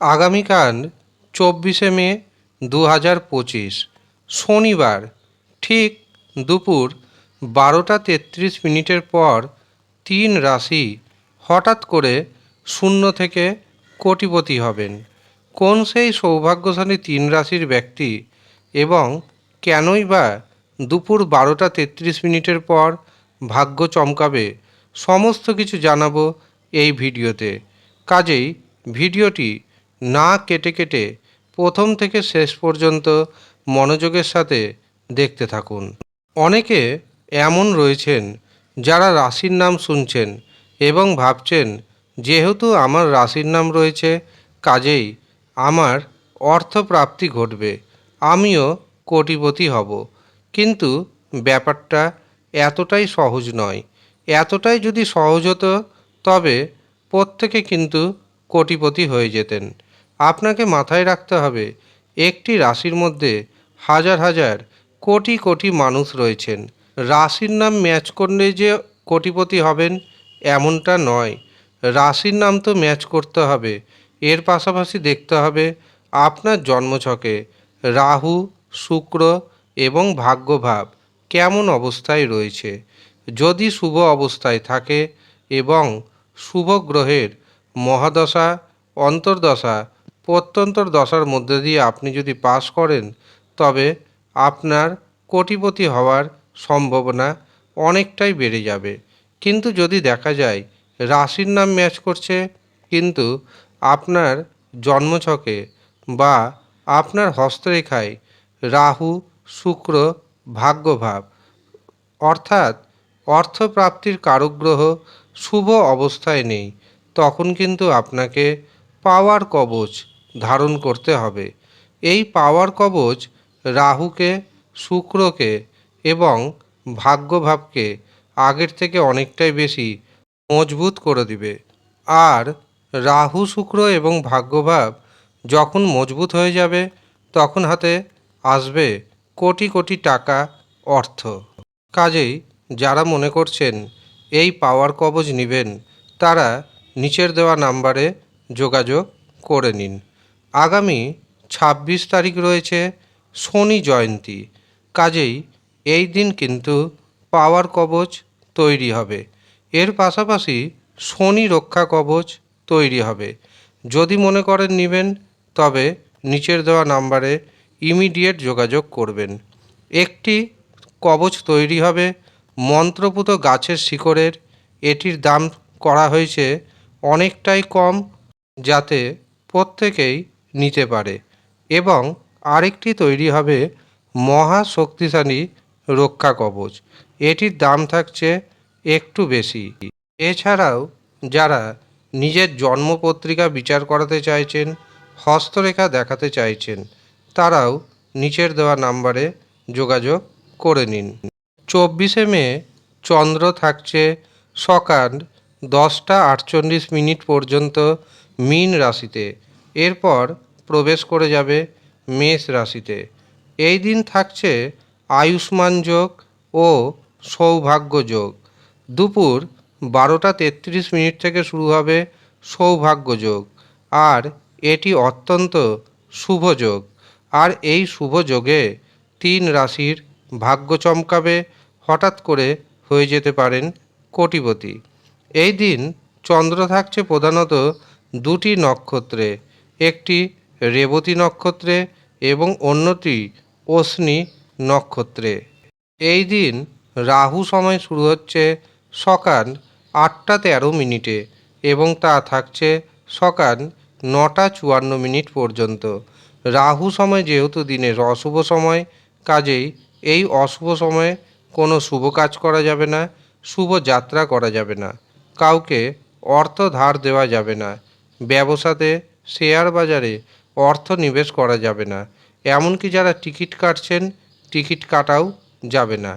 আগামীকাল চব্বিশে মে দু হাজার পঁচিশ, শনিবার ঠিক দুপুর বারোটা তেত্রিশ মিনিটের পর তিন রাশি হঠাৎ করে শূন্য থেকে কোটিপতি হবেন। কোন সেই সৌভাগ্যশালী তিন রাশির ব্যক্তি এবং কেনই বা দুপুর বারোটা তেত্রিশ মিনিটের পর ভাগ্য চমকাবে সমস্ত কিছু জানাব এই ভিডিওতে। কাজেই ভিডিওটি না কেটে কেটে প্রথম থেকে শেষ পর্যন্ত মনোযোগের সাথে দেখতে থাকুন। অনেকে এমন রয়েছেন যারা রাশির নাম শুনছেন এবং ভাবছেন, যেহেতু আমার রাশির নাম রয়েছে, কাজেই আমার অর্থপ্রাপ্তি ঘটবে, আমিও কোটিপতি হব। কিন্তু ব্যাপারটা এতটাই সহজ নয়। এতটাই যদি সহজ হতো, তবে প্রত্যেকে কিন্তু কোটিপতি হয়ে যেতেন। আপনাকে মাথায় রাখতে হবে, একটি রাশির মধ্যে হাজার হাজার কোটি কোটি মানুষ রয়েছেন। রাশির নাম ম্যাচ করলে যে কোটিপতি হবেন, এমনটা নয়। রাশির নাম তো ম্যাচ করতে হবে, এর পাশাপাশি দেখতে হবে আপনার জন্মছকে। রাহু, শুক্র এবং ভাগ্যভাব কেমন অবস্থায় রয়েছে? যদি শুভ অবস্থায় থাকে এবং শুভ গ্রহের মহাদশা, অন্তর্দশা প্রত্যন্তর দশার মধ্যে দিয়ে আপনি যদি পাস করেন, তবে আপনার কোটিপতি হওয়ার সম্ভাবনা অনেকটাই বেড়ে যাবে। কিন্তু যদি দেখা যায়, রাশির নাম ম্যাচ করছে, কিন্তু আপনার জন্মছকে বা আপনার হস্তরেখায় রাহু, শুক্র, ভাগ্যভাব, অর্থাৎ অর্থপ্রাপ্তির কারক গ্রহ শুভ অবস্থায় নেই, তখন কিন্তু আপনাকে পাওয়ার কবচ ধারণ করতে হবে। এই পাওয়ার কবচ রাহুকে, শুক্রকে এবং ভাগ্যভাবকে আগের থেকে অনেকটাই বেশি মজবুত করে দিবে। আর রাহু, শুক্র এবং ভাগ্যভাব যখন মজবুত হয়ে যাবে, তখন হাতে আসবে কোটি কোটি টাকা অর্থ। কাজেই যারা মনে করছেন এই পাওয়ার কবজ নেবেন, তারা নিচের দেওয়া নাম্বারে যোগাযোগ করে নিন। আগামী ছাব্বিশ তারিখ রয়েছে শনি জয়ন্তী। কাজেই এই দিন কিন্তু পাওয়ার কবচ তৈরি হবে। এর পাশাপাশি শনি রক্ষা কবচ তৈরি হবে। যদি মনে করেন নেবেন, তবে নিচের দেওয়া নাম্বারে ইমিডিয়েট যোগাযোগ করবেন। একটি কবচ তৈরি হবে মন্ত্রপুত গাছের শিকড়ের। এটির দাম করা হয়েছে অনেকটাই কম, যাতে প্রত্যেকেই নিতে পারে এবং আরেকটি তৈরি হবে মহা শক্তিশালী রক্ষা কবচ। এটির দাম থাকছে একটু বেশি। এছাড়াও যারা নিজের জন্মপত্রিকা বিচার করাতে চাইছেন, হস্তরেখা দেখাতে চাইছেন, তারাও নিচের দেওয়া নাম্বারে যোগাযোগ করে নিন। চব্বিশে মে, চন্দ্র থাকছে সকাল দশটা আটচল্লিশ মিনিট পর্যন্ত মীন রাশিতে। এরপর প্রবেশ করে যাবে মেষ রাশিতে। এই দিন থাকছে আয়ুষ্মান যোগ ও সৌভাগ্য যোগ। দুপুর বারোটা তেত্রিশ মিনিট থেকে শুরু হবে সৌভাগ্য যোগ। আর এটি অত্যন্ত শুভ যোগ। আর এই শুভ যোগে তিন রাশির ভাগ্য চমকাবে, হঠাৎ করে হয়ে যেতে পারেন কোটিপতি। এই দিন চন্দ্র থাকছে প্রধানত দুটি নক্ষত্রে। একটি রেবতী নক্ষত্রে এবং অন্যটি অশ্নি নক্ষত্রে। এই দিন রাহু সময় শুরু হচ্ছে সকাল আটটা তেরো মিনিটে এবং তা থাকছে সকাল নটা চুয়ান্ন মিনিট পর্যন্ত। রাহু সময় যেহেতু দিনের অশুভ সময়, কাজেই এই অশুভ সময়ে কোনো শুভ কাজ করা যাবে না, শুভ যাত্রা করা যাবে না, কাউকে অর্থ ধার দেওয়া যাবে না। ব্যবসাতে শেয়ার বাজারে অর্থ নিবেশ করা যাবে না। এমনকি যারা টিকিট কাটছেন, টিকিট কাটাও যাবে না।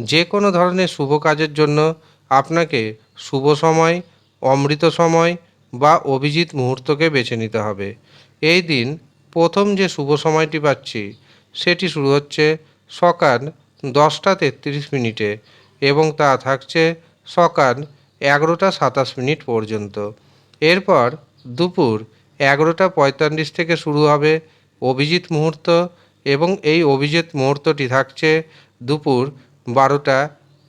যে কোনো ধরনের শুভ কাজের জন্য আপনাকে শুভ সময়, অমৃত সময় বা অভিজিৎ মুহূর্তকে বেছে নিতে হবে। এই দিন প্রথম যে শুভ সময়টি পাচ্ছি, সেটি শুরু হচ্ছে সকাল দশটা তেত্রিশ মিনিটে এবং তা থাকছে সকাল এগারোটা সাতাশ মিনিট পর্যন্ত। এরপর দুপুর এগারোটা পঁয়তাল্লিশ থেকে শুরু হবে অভিজিৎ মুহূর্ত এবং এই অভিজিৎ মুহূর্তটি থাকছে দুপুর বারোটা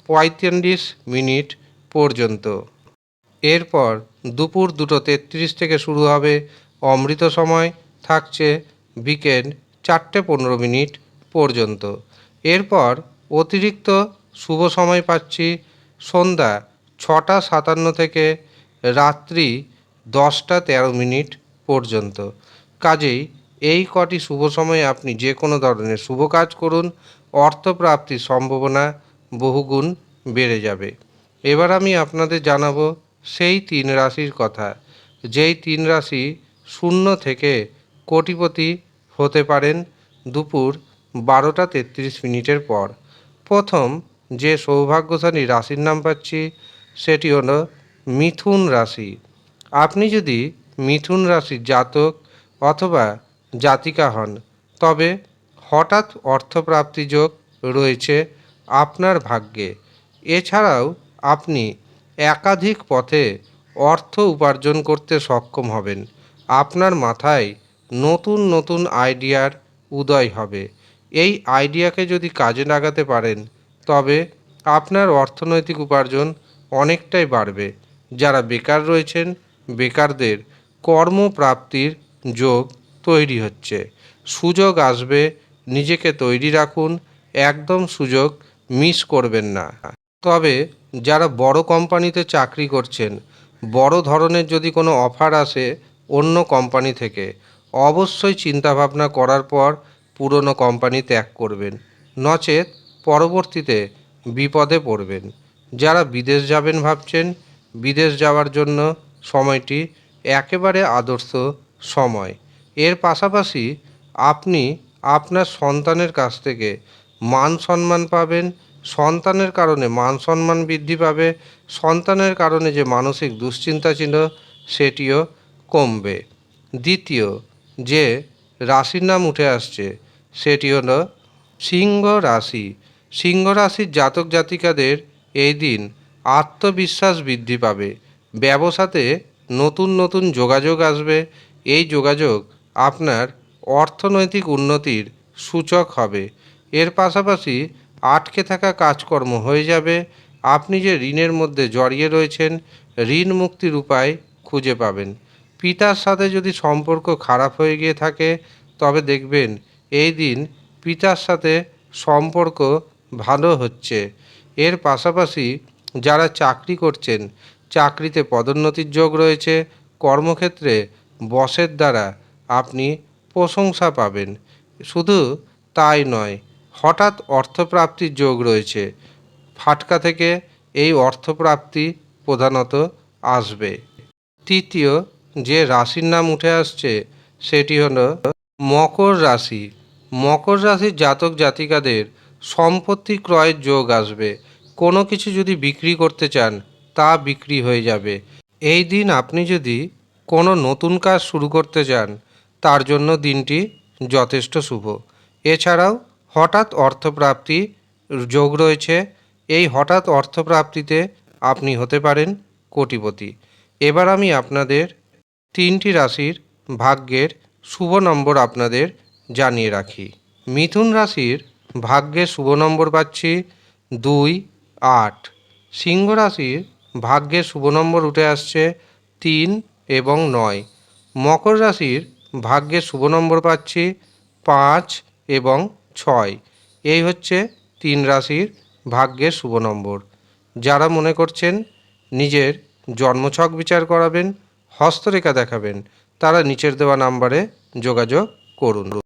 পঁয়তাল্লিশ মিনিট পর্যন্ত। এরপর দুপুর দুটো তেত্রিশ থেকে শুরু হবে অমৃত সময়, থাকছে বিকেল চারটে পনেরো মিনিট পর্যন্ত। এরপর অতিরিক্ত শুভ সময় পাচ্ছি সন্ধ্যা ছটা সাতান্ন থেকে রাত্রি দশটা তেরো মিনিট পর্যন্ত। কাজেই এই কটি শুভ সময়ে আপনি যে কোনো ধরনের শুভ কাজ করুন অর্থপ্রাপ্তির সম্ভাবনা বহুগুণ বেড়ে যাবে। এবার আমি আপনাদের জানাব সেই তিন রাশির কথা। যেই তিন রাশি শূন্য থেকে কোটিপতি হতে পারেন দুপুর বারোটা তেত্রিশ মিনিটের পর। প্রথম যে সৌভাগ্যশালী রাশির নাম পাচ্ছি, সেটি হলো মিথুন রাশি। আপনি যদি মিথুন রাশির জাতক অথবা জাতিকা হন। তবে হঠাৎ অর্থপ্রাপ্তি যোগ রয়েছে আপনার ভাগ্যে। এছাড়াও আপনি একাধিক পথে অর্থ উপার্জন করতে সক্ষম হবেন। আপনার মাথায় নতুন নতুন আইডিয়ার উদয় হবে। এই আইডিয়াকে যদি কাজে লাগাতে পারেন, তবে আপনার অর্থনৈতিক উপার্জন অনেকটাই বাড়বে। যারা বেকার রয়েছেন, বেকারদের কর্মপ্রাপ্তির যোগ তৈরি হচ্ছে। সুযোগ আসবে, নিজেকে তৈরি রাখুন, একদম সুযোগ মিস করবেন না। তবে যারা বড় কোম্পানিতে চাকরি করছেন, বড় ধরনের যদি কোনো অফার আসে অন্য কোম্পানি থেকে, অবশ্যই চিন্তাভাবনা করার পর পুরনো কোম্পানি ত্যাগ করবেন। নচেত পরবর্তীতে বিপদে পড়বেন। যারা বিদেশ যাবেন ভাবছেন, বিদেশ যাওয়ার জন্য সময়টি একেবারে আদর্শ সময়। এর পাশাপাশি আপনি আপনার সন্তানের কাছ থেকে মান সম্মান পাবেন, সন্তানের কারণে মান সম্মান বৃদ্ধি পাবে, সন্তানের কারণে যে মানসিক দুশ্চিন্তা ছিল সেটিও কমবে। দ্বিতীয়, যে রাশির নাম উঠে আসছে সেটি হলো সিংহ রাশি। সিংহ রাশির জাতক জাতিকাদের এই দিন আত্মবিশ্বাস বৃদ্ধি পাবে। ব্যবসাতে নতুন নতুন যোগাযোগ আসবে। এই যোগাযোগ আপনার অর্থনৈতিক উন্নতির সূচক হবে। এর পাশাপাশি আটকে থাকা কাজকর্ম হয়ে যাবে। আপনি যে ঋণের মধ্যে জড়িয়ে রয়েছেন, ঋণ মুক্তির উপায় খুঁজে পাবেন। পিতার সাথে যদি সম্পর্ক খারাপ হয়ে গিয়ে থাকে, তবে দেখবেন এই দিন পিতার সাথে সম্পর্ক ভালো হচ্ছে। এর পাশাপাশি যারা চাকরি করছেন চাকরিতে পদোন্নতির যোগ রয়েছে। কর্মক্ষেত্রে বসের দ্বারা আপনি প্রশংসা পাবেন। শুধু তাই নয়, হঠাৎ অর্থপ্রাপ্তির যোগ রয়েছে। ফাটকা থেকে এই অর্থপ্রাপ্তি প্রধানত আসবে। তৃতীয় যে রাশির নাম উঠে আসছে, সেটি হলো মকর রাশি। মকর রাশির জাতক জাতিকাদের সম্পত্তি ক্রয়ের যোগ আসবে। কোনো কিছু যদি বিক্রি করতে চান তা বিক্রি হয়ে যাবে। এই দিন আপনি যদি কোনো নতুন কাজ শুরু করতে চান তার জন্য দিনটি যথেষ্ট শুভ। এছাড়াও হঠাৎ অর্থপ্রাপ্তি যোগ রয়েছে। এই হঠাৎ অর্থপ্রাপ্তিতে আপনি হতে পারেন কোটিপতি। এবার আমি আপনাদের তিনটি রাশির ভাগ্যের শুভ নম্বর আপনাদের জানিয়ে রাখি। মিথুন রাশির ভাগ্যের শুভ নম্বর পাচ্ছি দুই আট। সিংহ রাশির ভাগ্যের শুভ নম্বর উঠে আসছে তিন এবং নয়। মকর রাশির ভাগ্যের শুভ নম্বর পাচ্ছি পাঁচ এবং ছয়। এই হচ্ছে তিন রাশির ভাগ্যের শুভ নম্বর। যারা মনে করছেন নিজের জন্মছক বিচার করাবেন, হস্তরেখা দেখাবেন, তারা নিচের দেওয়া নাম্বারে যোগাযোগ করুন।